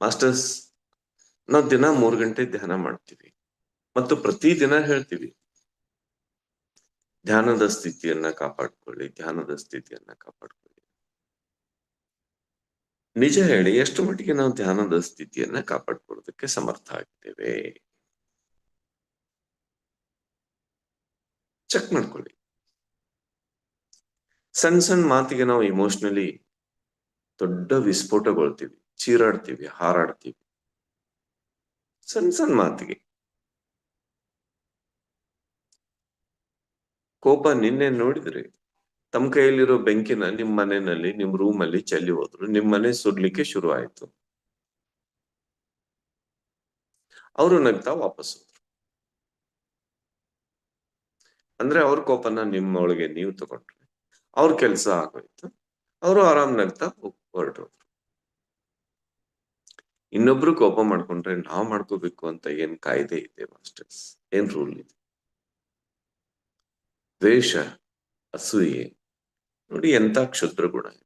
Masters, ನಾವು ದಿನ ಮೂರ್ ಗಂಟೆ ಧ್ಯಾನ ಮಾಡ್ತೀವಿ. ಮತ್ತು ಪ್ರತಿ ದಿನ ಹೇಳ್ತೀವಿ, ಧ್ಯಾನದ ಸ್ಥಿತಿಯನ್ನ ಕಾಪಾಡ್ಕೊಳ್ಳಿ, ಧ್ಯಾನದ ಸ್ಥಿತಿಯನ್ನ ಕಾಪಾಡ್ಕೊಳ್ಳಿ. ನಿಜ ಹೇಳಿ, ಎಷ್ಟು ಮಟ್ಟಿಗೆ ನಾವು ಧ್ಯಾನದ ಸ್ಥಿತಿಯನ್ನ ಕಾಪಾಡ್ಕೊಳ್ಳೋದಕ್ಕೆ ಸಮರ್ಥ ಆಗ್ತೇವೆ? ಚೆಕ್ ಮಾಡ್ಕೊಳ್ಳಿ. ಸಣ್ಣ ಸಣ್ಣ ಮಾತಿಗೆ ನಾವು ಇಮೋಷನಲಿ ದೊಡ್ಡ ವಿಸ್ಫೋಟಗೊಳ್ತೀವಿ. ಚೀರಾಡ್ತೀವಿ, ಹಾರಾಡ್ತೀವಿ. ಸಣ್ಣ ಸಣ್ಣ ಮಾತಿಗೆ. ಕೋಪ ನಿನ್ನೆ ನೋಡಿದ್ರಿ? ತಮ್ಮ ಕೈಯಲ್ಲಿರೋ ಬೆಂಕಿನ ನಿಮ್ ಮನೆಯಲ್ಲಿ, ನಿಮ್ ರೂಮ್ ಅಲ್ಲಿ ಚೆಲ್ಲಿ ಹೋದ್ರು, ನಿಮ್ ಮನೆ ಸುಡ್ಲಿಕ್ಕೆ ಶುರು ಆಯ್ತು. ಅವರು ನಗ್ತಾ ವಾಪಸ್ ಹೋದ್ರು. ಅಂದ್ರೆ ಅವ್ರ ಕೋಪನ ನಿಮ್ಮೊಳಗೆ ನೀವು ತಗೊಂಡ್ರಿ. ಅವ್ರ ಕೆಲಸ ಆಗೋಯ್ತು. ಅವರು ಆರಾಮ್ ನಗ್ತಾ ಹೊರಟೋದ್ರು. ಇನ್ನೊಬ್ರು ಕೋಪ ಮಾಡ್ಕೊಂಡ್ರೆ ನಾವು ಮಾಡ್ಕೋಬೇಕು ಅಂತ ಏನ್ ಕಾಯ್ದೆ ಇದೆ ಮಾಸ್ಟರ್ಸ್? ಏನ್ ರೂಲ್ ಇದೆ? ದ್ವೇಷ, ಅಸೂಯೆ, ನೋಡಿ ಎಂತ ಕ್ಷುದ್ರ ಗುಣ ಇದೆ.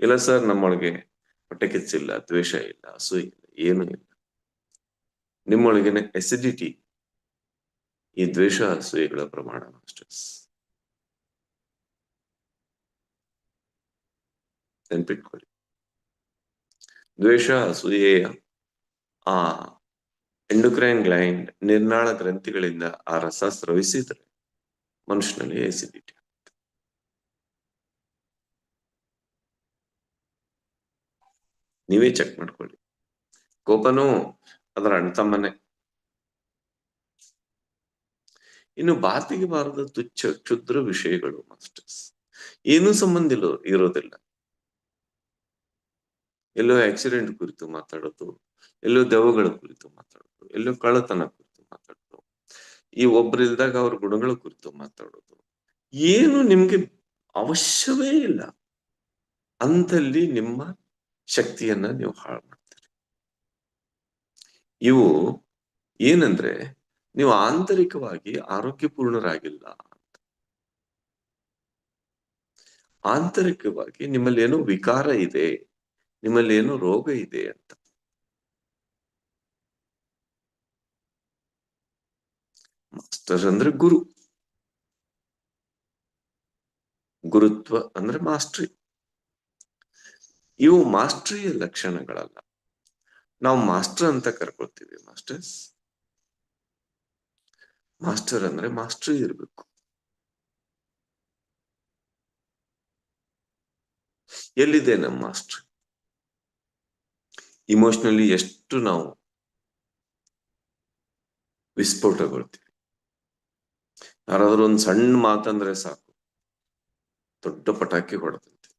ಇಲ್ಲ ಸರ್, ನಮ್ಮೊಳಗೆ ಹೊಟ್ಟೆ ಕೆಚ್ಚಿಲ್ಲ, ದ್ವೇಷ ಇಲ್ಲ, ಅಸೂಯೆ ಇಲ್ಲ, ಏನು ಇಲ್ಲ. ನಿಮ್ಮೊಳಗಿನ ಎಸಿಡಿಟಿ ಈ ದ್ವೇಷ, ಅಸೂಯೆಗಳ ಪ್ರಮಾಣ ಮಾಸ್ಟರ್ಸ್. ನೆನ್ಪಿಟ್ಕೊಳ್ಳಿ. ದ್ವೇಷ ಅಸೂಯೆಯ ಆ ಎಂಡೋಕ್ರೈನ್ ಗ್ಲೈಂಡ್ ನಿರ್ನಾಳ ಗ್ರಂಥಿಗಳಿಂದ ಆ ರಸ ಸ್ರವಿಸಿದ್ರೆ ಮನುಷ್ಯನಲ್ಲಿ ಎಸಿಡಿಟಿ ನೀವೇ ಚೆಕ್ ಮಾಡ್ಕೊಳ್ಳಿ. ಕೋಪನೂ ಅದರ ಅಣ್ತಮ್ಮನೆ. ಇನ್ನು ಬಾತಿಗೆ ಬಾರದ ತುಚ್ಛ ಕ್ಷುದ್ರ ವಿಷಯಗಳು ಮಾಸ್ಟರ್ಸ್. ಏನೂ ಸಂಬಂಧ ಇಲ್ಲ ಇರೋದಿಲ್ಲ. ಎಲ್ಲೋ ಆಕ್ಸಿಡೆಂಟ್ ಕುರಿತು ಮಾತಾಡೋದು, ಎಲ್ಲೋ ದೆವ್ವಗಳ ಕುರಿತು ಮಾತಾಡೋದು, ಎಲ್ಲೋ ಕಳ್ಳತನ ಕುರಿತು ಮಾತಾಡೋದು. ಈ ಒಬ್ರಿಲ್ದಾಗ ಅವ್ರ ಗುಣಗಳ ಕುರಿತು ಮಾತಾಡೋದು. ಏನು ನಿಮ್ಗೆ ಅವಶ್ಯವೇ ಇಲ್ಲ. ಅಂತಲ್ಲಿ ನಿಮ್ಮ ಶಕ್ತಿಯನ್ನ ನೀವು ಹಾಳು ಮಾಡ್ತೀರಿ. ಇವು ಏನಂದ್ರೆ, ನೀವು ಆಂತರಿಕವಾಗಿ ಆರೋಗ್ಯಪೂರ್ಣರಾಗಿಲ್ಲ ಆಂತರಿಕವಾಗಿ ನಿಮ್ಮಲ್ಲಿ ಏನೋ ವಿಕಾರ ಇದೆ. ನಿಮ್ಮಲ್ಲಿ ಏನು ರೋಗ ಇದೆ ಅಂತ. ಮಾಸ್ಟರ್ ಅಂದ್ರೆ ಗುರು. ಗುರುತ್ವ ಅಂದ್ರೆ ಮಾಸ್ಟ್ರಿ. ಇವು ಮಾಸ್ಟ್ರಿಯ ಲಕ್ಷಣಗಳಲ್ಲ. ನಾವು ಮಾಸ್ಟರ್ ಅಂತ ಕರ್ಕೊಳ್ತೀವಿ ಮಾಸ್ಟರ್ಸ್. ಮಾಸ್ಟರ್ ಅಂದ್ರೆ ಮಾಸ್ಟ್ರಿ ಇರಬೇಕು. ಎಲ್ಲಿದೆ ನಮ್ಮ ಮಾಸ್ಟರ್? ಇಮೋಷನಲಿ ಎಷ್ಟು ನಾವು ವಿಸ್ಫೋಟಗೊಳ್ತೀವಿ ಯಾರಾದ್ರೂ ಒಂದು ಸಣ್ಣ ಮಾತಂದ್ರೆ ಸಾಕು. ದೊಡ್ಡ ಪಟಾಕಿ ಹೊಡೆದಂತೆ.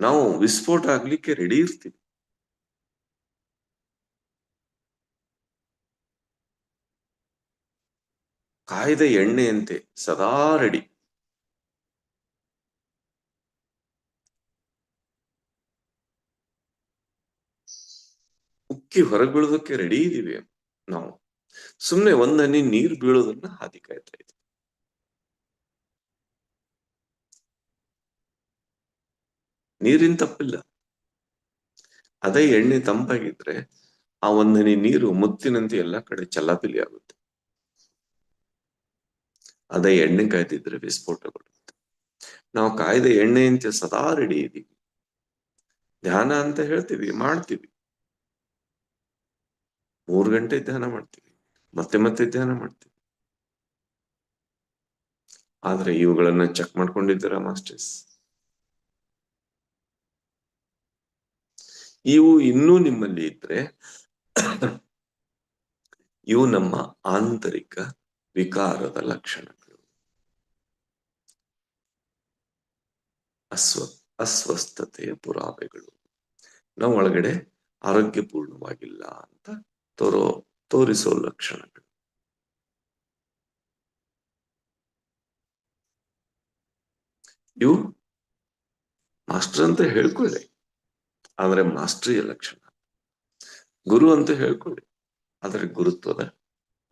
ನಾವು ವಿಸ್ಫೋಟ ಆಗ್ಲಿಕ್ಕೆ ರೆಡಿ ಇರ್ತೀವಿ. ಕಾಯ್ದ ಎಣ್ಣೆಯಂತೆ ಸದಾ ರೆಡಿ ಉಕ್ಕಿ ಹೊರಗೆ ಬೀಳೋದಕ್ಕೆ ರೆಡಿ ಇದೀವಿ ನಾವು. ಸುಮ್ನೆ ಹನಿ ನೀರು ಬೀಳೋದನ್ನ ಹಾದಿ ಕಾಯ್ತಾ ಇದ್ವಿ. ನೀರಿನ ತಪ್ಪಿಲ್ಲ. ಅದೇ ಎಣ್ಣೆ ತಂಪಾಗಿದ್ರೆ ಆ ಒಂದನಿ ನೀರು ಮುತ್ತಿನಂತೆ ಎಲ್ಲ ಕಡೆ ಚಲ್ಲಾಪಿಲಿ ಆಗುತ್ತೆ. ಅದೇ ಎಣ್ಣೆ ಕಾಯ್ದಿದ್ರೆ ವಿಸ್ಫೋಟಗೊಳ್ಳುತ್ತೆ ನಾವು ಕಾಯ್ದ ಎಣ್ಣೆಯಂತೆ ಸದಾ ರೆಡಿ ಇದೀವಿ. ಧ್ಯಾನ ಅಂತ ಹೇಳ್ತೀವಿ, ಮಾಡ್ತೀವಿ. ಮೂರು ಗಂಟೆ ಧ್ಯಾನ ಮಾಡ್ತೀವಿ. ಮತ್ತೆ ಮತ್ತೆ ಧ್ಯಾನ ಮಾಡ್ತೀವಿ. ಆದ್ರೆ ಇವುಗಳನ್ನ ಚೆಕ್ ಮಾಡ್ಕೊಂಡಿದ್ದೀರಾ ಮಾಸ್ಟರ್ಸ್ ಇವು ಇನ್ನೂ ನಿಮ್ಮಲ್ಲಿ ಇದ್ರೆ ಇವು ನಮ್ಮ ಆಂತರಿಕ ವಿಕಾರದ ಲಕ್ಷಣಗಳು. ಅಸ್ವ, ಅಸ್ವಸ್ಥತೆಯ ಪುರಾವೆಗಳು. ನಾವು ಒಳಗಡೆ ಆರೋಗ್ಯಪೂರ್ಣವಾಗಿಲ್ಲ ಅಂತ ತೋರೋ ತೋರಿಸೋ ಲಕ್ಷಣಗಳು. ಇವು ಮಾಸ್ಟರ್ ಅಂತ ಹೇಳ್ಕೊಳ್ಳಿ. ಆದ್ರೆ ಮಾಸ್ಟ್ರಿಯ ಲಕ್ಷಣ. ಗುರು ಅಂತ ಹೇಳ್ಕೊಳ್ಳಿ. ಆದ್ರೆ ಗುರುತ್ವದ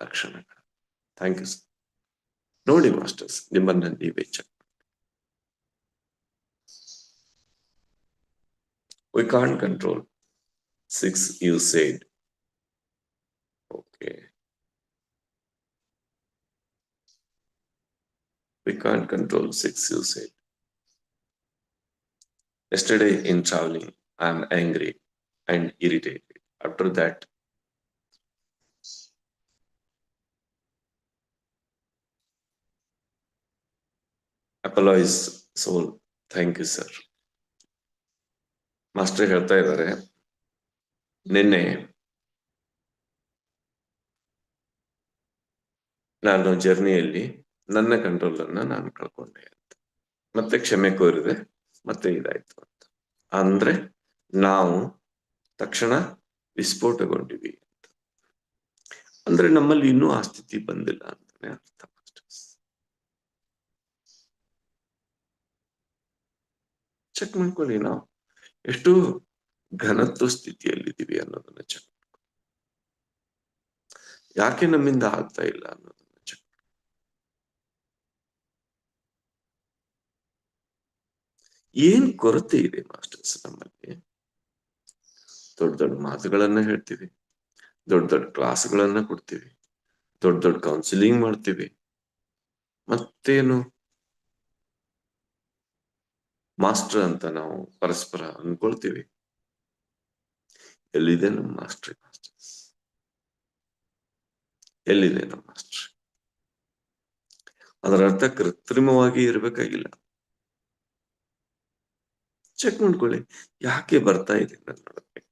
ಲಕ್ಷಣಗಳು. Thank you sir. ನೋಡಿ ಮಾಸ್ಟರ್ಸ್ ನಿಮ್ಮನ್ನ ನೀವೇ check We can't control. Six, you said. Okay. We can't control six, you said. Yesterday in traveling, I am angry and irritated. After that, apologies soul thank you sir master ಹೇಳ್ತಾ ಇದ್ದಾರೆ ನಿನ್ನೆ ನಾನು ಜರ್ನಿಯಲ್ಲಿ ನನ್ನ control ಅನ್ನ ನಾನು ಕಳ್ಕೊಂಡೆ ಅಂತ. ಮತ್ತೆ ಕ್ಷಮೆ ಕೋರಿದೆ, ಮತ್ತೆ ಇದಾಯ್ತು ಅಂತ. ಅಂದ್ರೆ ನಾವು ತಕ್ಷಣ ವಿಸ್ಫೋಟಗೊಂಡಿವಿ ಅಂತ. ಅಂದ್ರೆ ನಮ್ಮಲ್ಲಿ ಇನ್ನೂ ಆ ಸ್ಥಿತಿ ಬಂದಿಲ್ಲ ಅಂತಾನೆ ಅರ್ಥ. ಚೆಕ್ ಮಾಡ್ಕೊಳ್ಳಿ ನಾವು. ಎಷ್ಟು ಘನತ್ವ ಸ್ಥಿತಿಯಲ್ಲಿದ್ದೀವಿ ಅನ್ನೋದನ್ನ ಚೆಕ್ ಯಾಕೆ ನಮ್ಮಿಂದ ಆಗ್ತಾ ಇಲ್ಲ ಅನ್ನೋದನ್ನ ಚೆಕ್ ಏನ್ ಕೊರತೆ ಇದೆ ಮಾಸ್ಟರ್ಸ್ ನಮ್ಮಲ್ಲಿ? ದೊಡ್ಡ ದೊಡ್ಡ ಮಾತುಗಳನ್ನ ಹೇಳ್ತೀವಿ. ದೊಡ್ಡ ದೊಡ್ಡ ಕ್ಲಾಸ್ಗಳನ್ನ ಕೊಡ್ತೀವಿ. ದೊಡ್ಡ ದೊಡ್ಡ ಕೌನ್ಸಿಲಿಂಗ್ ಮಾಡ್ತೀವಿ. ಮತ್ತೇನು? ಮಾಸ್ಟರ್ ಅಂತ ನಾವು ಪರಸ್ಪರ ಅನ್ಕೊಳ್ತೀವಿ. ಎಲ್ಲಿದೆ ನಮ್ಮ ಮಾಸ್ಟರ್ ಮಾಸ್ಟರ್ಸ್? ಎಲ್ಲಿದೆ ನಮ್ಮ ಮಾಸ್ಟರ್? ಅದರ ಅರ್ಥ ಕೃತ್ರಿಮವಾಗಿ ಇರಬೇಕಾಗಿಲ್ಲ. ಚೆಕ್ ಮಾಡ್ಕೊಳ್ಳಿ. ಯಾಕೆ ಬರ್ತಾ ಇದೆ ನನ್ನೊಳಗೆ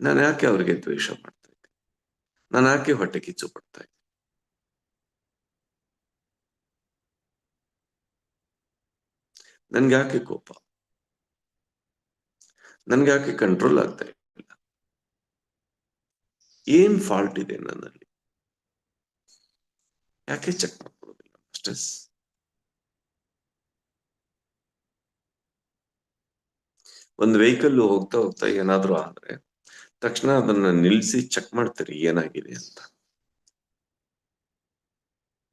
ನಾನು ಯಾಕೆ ಅವ್ರಿಗೆ ದ್ವೇಷ ಮಾಡ್ತಾ ಇದ್ದೆ? ನಾನು ಯಾಕೆ ಹೊಟ್ಟೆ ಕಿಚ್ಚು ಪಡ್ತಾ ಇದ್ದೆ? ನನ್ಗೆ ಯಾಕೆ ಕೋಪ? ನನ್ಗೆ ಯಾಕೆ ಕಂಟ್ರೋಲ್ ಆಗ್ತಾ ಇಲ್ಲ? ಏನ್ ಫಾಲ್ಟ್ ಇದೆ ನನ್ನಲ್ಲಿ? ಯಾಕೆ ಚೆಕ್ ಮಾಡ್ಕೊಳ್ಳೋದಿಲ್ಲ ಸ್ಟ್ರೆಸ್ ಒಂದು ವೆಹಿಕಲ್ ಹೋಗ್ತಾ ಹೋಗ್ತಾ ಏನಾದ್ರೂ ಆದ್ರೆ ತಕ್ಷಣ ಅದನ್ನ ನಿಲ್ಸಿ ಚೆಕ್ ಮಾಡ್ತೀರಿ ಏನಾಗಿದೆ ಅಂತ.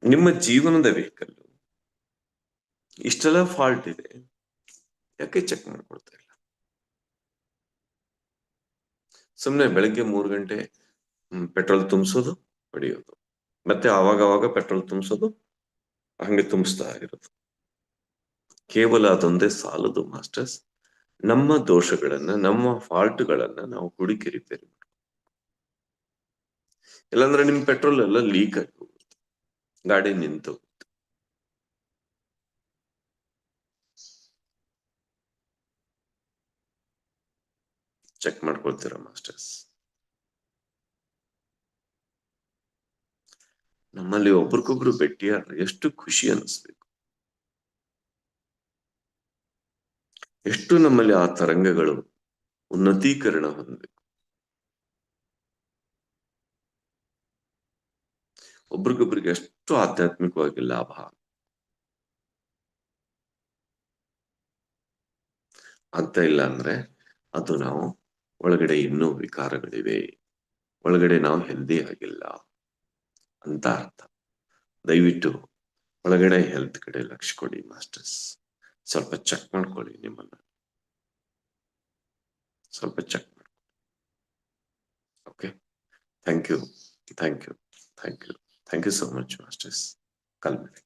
ನಿಮ್ಮ ಜೀವನದ ವೆಹಿಕಲ್ ಇಷ್ಟೆಲ್ಲ ಫಾಲ್ಟ್ ಇದೆ. ಯಾಕೆ ಚೆಕ್ ಮಾಡ್ಕೊಳ್ತಾ ಇಲ್ಲ? ಸುಮ್ನೆ ಬೆಳಗ್ಗೆ ಮೂರು ಗಂಟೆ ಪೆಟ್ರೋಲ್ ತುಂಬಿಸೋದು, ಹೊಡಿಯೋದು. ಮತ್ತೆ ಆವಾಗ ಆವಾಗ ಪೆಟ್ರೋಲ್ ತುಂಬಿಸೋದು, ಹಂಗೆ ತುಂಬಿಸ್ತಾ ಇರೋದು. ಕೇವಲ ಅದೊಂದೇ ಸಾಲದು, ಮಾಸ್ಟರ್ಸ್. ನಮ್ಮ ದೋಷಗಳನ್ನ, ನಮ್ಮ ಫಾಲ್ಟ್ಗಳನ್ನ ನಾವು ಹುಡುಕಿ ರಿಪೇರಿ ಮಾಡ್ತೀವಿ ಇಲ್ಲಾಂದ್ರೆ ನಿಮ್ ಪೆಟ್ರೋಲ್ ಎಲ್ಲ ಲೀಕ್ ಆಗಿ ಹೋಗುತ್ತೆ. ಗಾಡಿ ನಿಂತು ಚೆಕ್ ಮಾಡ್ಕೊಳ್ತೀರಾ ಮಾಸ್ಟರ್ಸ್ ನಮ್ಮಲ್ಲಿ ಒಬ್ರಿಗೊಬ್ರು ಭೇಟಿಯಾದ್ರೆ ಎಷ್ಟು ಖುಷಿ ಅನಿಸ್ಬೇಕು. ಎಷ್ಟು ನಮ್ಮಲ್ಲಿ ಆ ತರಂಗಗಳು ಉನ್ನತೀಕರಣ ಹೊಂದಬೇಕು. ಒಬ್ರಿಗೊಬ್ರಿಗೆ ಎಷ್ಟು ಆಧ್ಯಾತ್ಮಿಕವಾಗಿ ಲಾಭ ಅಂತ ಇಲ್ಲ ಅಂದ್ರೆ ಅದು ನಾವು ಒಳಗಡೆ ಇನ್ನೂ ವಿಕಾರಗಳಿವೆ. ಒಳಗಡೆ ನಾವು ಹೆಲ್ದಿ ಆಗಿಲ್ಲ ಅಂತ ಅರ್ಥ. ದಯವಿಟ್ಟು ಒಳಗಡೆ ಹೆಲ್ತ್ ಕಡೆ ಲಕ್ಷ್ಯ ಕೊಡಿ ಮಾಸ್ಟರ್ಸ್. ಸ್ವಲ್ಪ ಚೆಕ್ ಮಾಡ್ಕೊಳ್ಳಿ ನಿಮ್ಮನ್ನ. ಸ್ವಲ್ಪ ಚೆಕ್ ಮಾಡ್ಕೊಳ್ಳಿ okay thank you thank you thank you thank you so much masters Kalmane